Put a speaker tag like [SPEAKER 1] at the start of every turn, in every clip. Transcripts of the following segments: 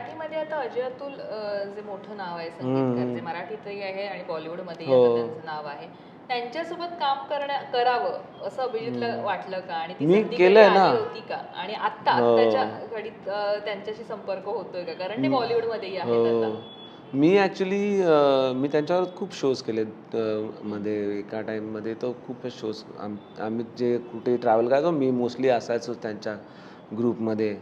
[SPEAKER 1] मराठीमध्ये आता अजय अतुल जे मोठं नाव आहे संगीतकार जे मराठीतही आहे आणि बॉलिवूडमध्येही
[SPEAKER 2] हो.
[SPEAKER 1] त्यांचं नाव आहे त्यांच्यासोबत काम करण्या करावं असं अभिजितला वाटलं का? आणि ती संधी. होती का? आणि आता
[SPEAKER 2] हो.
[SPEAKER 1] त्याच्या घडीत त्यांच्याशी संपर्क होतोय का? कारण ते बॉलिवूडमध्येही आहेत
[SPEAKER 2] हो
[SPEAKER 1] आता.
[SPEAKER 2] मी ॲक्च्युली मी त्यांच्यावर खूप शोज केले मध्ये एका टाईममध्ये तो खूपच शोज आम्ही जे कुठे ट्रॅव्हल करायचो मी मोस्टली असायचो त्यांच्या ग्रुपमध्ये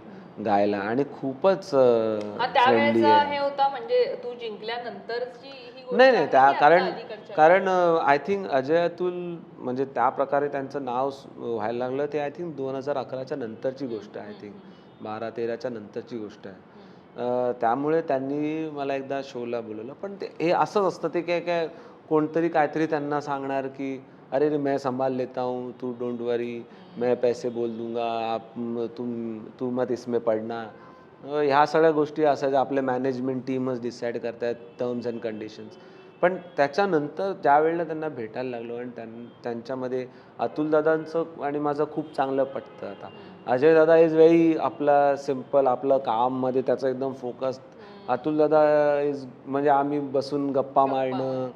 [SPEAKER 2] गायला. आणि खूपच फ्रेंडली आहे.
[SPEAKER 1] हे होता म्हणजे तू जिंकल्यानंतरची ही
[SPEAKER 2] नाही नाही त्या कारण कारण आय थिंक अजय अतुल म्हणजे त्या प्रकारे त्यांचं नाव व्हायला लागलं. ते आय थिंक दोन हजार अकराच्या नंतरची गोष्ट आहे आय थिंक बारा तेराच्या नंतरची गोष्ट आहे. त्यामुळे त्यांनी मला एकदा शोला बोलवलं. पण ते हे असंच असतं. ते काय काय कोणतरी काहीतरी त्यांना सांगणार की अरे रे मैं संभाल लेता हूँ तू डोंट वरी मैं पैसे बोल दूंगा आप तुम तू मत इसमें पडना। ह्या सगळ्या गोष्टी असायच्या आपले मॅनेजमेंट टीमच डिसाईड करतात टर्म्स अँड कंडिशन्स पण त्याच्यानंतर ज्या वेळेला त्यांना भेटायला लागलो आणि त्यां त्यांच्यामध्ये अतुलदादांचं आणि माझं खूप चांगलं पटतं आता. अजय दादा इज व्हेरी आपला सिंपल आपलं काममध्ये त्याचं एकदम फोकस अतुलदादा इज म्हणजे आम्ही बसून गप्पा मारणं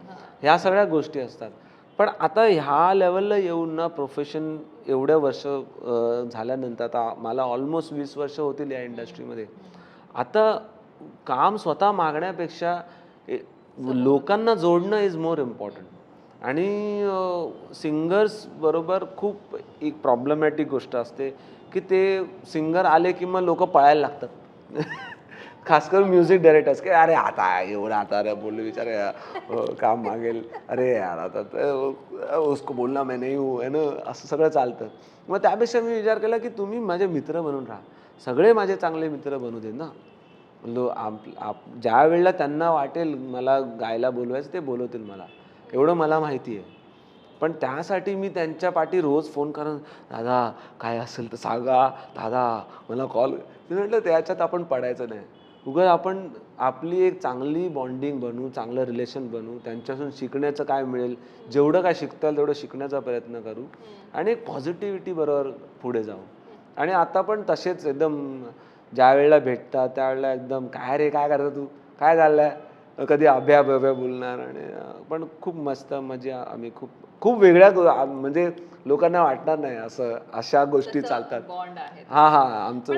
[SPEAKER 2] ह्या सगळ्या गोष्टी असतात. पण आता ह्या लेवलला येऊन ना प्रोफेशन एवढ्या वर्ष झाल्यानंतर आता मला ऑलमोस्ट वीस वर्ष होतील या इंडस्ट्रीमध्ये आता काम स्वतः मागण्यापेक्षा लोकांना जोडणं इज मोर इम्पॉर्टंट आणि सिंगर्स बरोबर खूप एक प्रॉब्लेमॅटिक गोष्ट असते की ते सिंगर आले की मग लोक पळायला लागतात. खास करून म्युझिक डायरेक्टर्स की अरे आता एवढं आता अरे बोलू विचार हो, काम मागेल. अरे यार आता तर उसको बोलना मैं नाही हूँ ना? असं सगळं चालतं. मग त्यापेक्षा मी विचार केला की तुम्ही माझे मित्र बनून राहा. सगळे माझे चांगले मित्र बनू दे ना. लो आप आप ज्या वेळेला त्यांना वाटेल मला गायला बोलवायचं ते बोलवतील मला. एवढं मला माहिती आहे. पण त्यासाठी मी त्यांच्या पाठी रोज फोन करून दादा काय असेल तर सांगा. दादा मला कॉल म्हटलं त्याच्यात आपण पडायचं नाही. उगाच आपण आपली एक चांगली बॉन्डिंग बनवू चांगलं रिलेशन बनवू त्यांच्यापासून शिकण्याचं काय मिळेल? जेवढं काय शिकता येईल तेवढं शिकण्याचा प्रयत्न करू आणि एक पॉझिटिव्हिटी बरोबर पुढे जाऊ. आणि आता पण तसेच एकदम ज्या वेळेला भेटतात त्यावेळेला एकदम काय रे काय करतो तू? काय झालंय? कधी अभ्या बभ्या बोलणार आणि पण खूप मस्त म्हणजे आम्ही खूप खूप वेगळ्या म्हणजे लोकांना वाटणार नाही असं अशा गोष्टी चालतात.
[SPEAKER 1] आहे
[SPEAKER 2] हा हा आमचं